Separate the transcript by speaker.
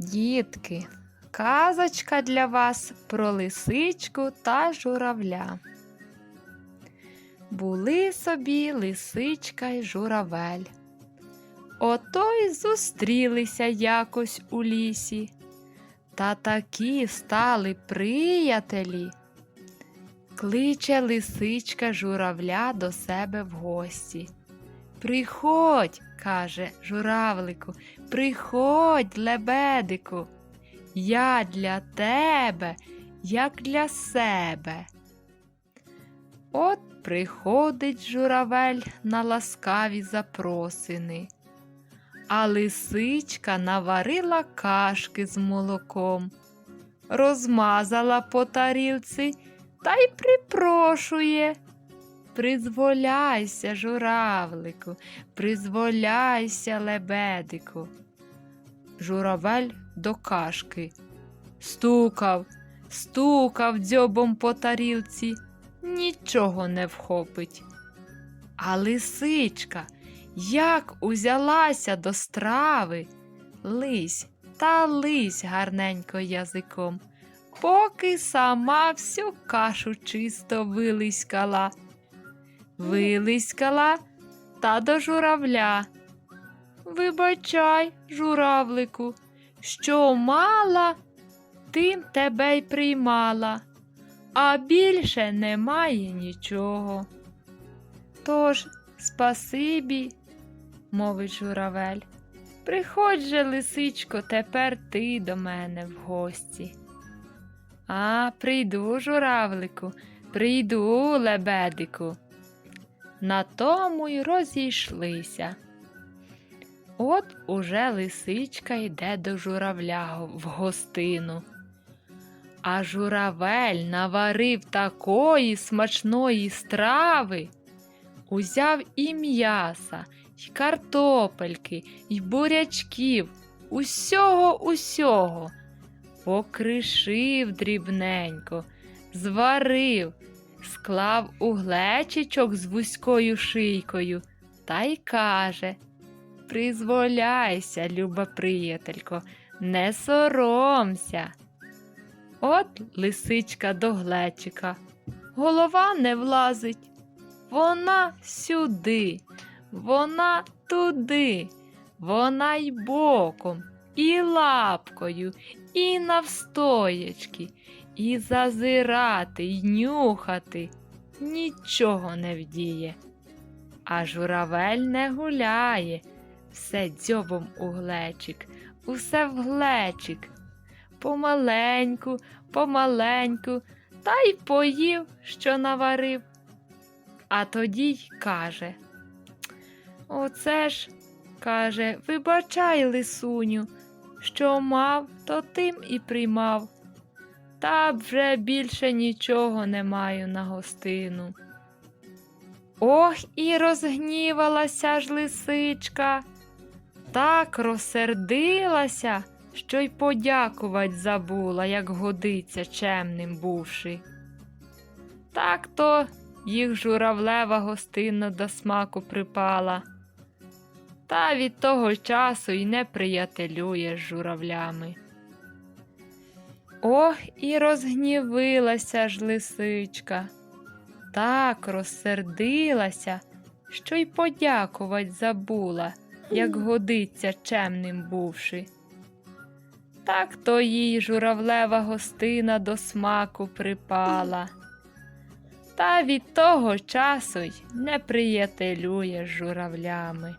Speaker 1: Дітки, казочка для вас про лисичку та журавля. Були собі лисичка й журавель. Ото й зустрілися якось у лісі. Та такі стали приятелі. Кличе лисичка журавля до себе в гості. Приходь, каже журавлику, приходь, лебедику. Я для тебе, як для себе. От приходить журавель на ласкаві запросини, а лисичка наварила кашки з молоком, розмазала по тарілці та й припрошує. Призволяйся, журавлику, призволяйся, лебедику. Журавель до кашки. Стукав, стукав дзьобом по тарілці, нічого не вхопить. А лисичка, як узялася до страви, лись та лись гарненько язиком, поки сама всю кашу чисто вилискала. Вилискала та до журавля. Вибачай, журавлику, що мала, тим тебе й приймала, а більше немає нічого. Тож, спасибі, мовить журавель. Приходь же, лисичко, тепер ти до мене в гості. А, прийду, журавлику, прийду, лебедику. На тому й розійшлися. От уже лисичка йде до журавля в гостину. А журавель наварив такої смачної страви, узяв і м'яса, й картопельки, й бурячків, усього усього, покришив дрібненько, зварив, склав у глечичок з вузькою шийкою та й каже Призволяйся, люба приятелько, не соромся. От лисичка до глечика. Голова не влазить. Вона сюди, вона туди, вона й боком, і лапкою, і навстоячки, і зазирати, й нюхати. Нічого не вдіє. А журавель не гуляє, все дзьобом у глечик, усе в глечик. Помаленьку, помаленьку, та й поїв, що наварив. А тоді й каже. Оце ж, каже, вибачай, лисуню, що мав, то тим і приймав. Та вже більше нічого не маю на гостину. Ох, і розгнівалася ж лисичка, так розсердилася, що й подякувать забула, як годиться чемним бувши. Так то їх журавлева гостина до смаку припала, та від того часу й не приятелює з журавлями. Ох, і розгнівилася ж лисичка так розсердилася, що й подякувать забула, як годиться чемним бувши. Так то їй журавлева гостина до смаку припала, та від того часу й не приятелює з журавлями.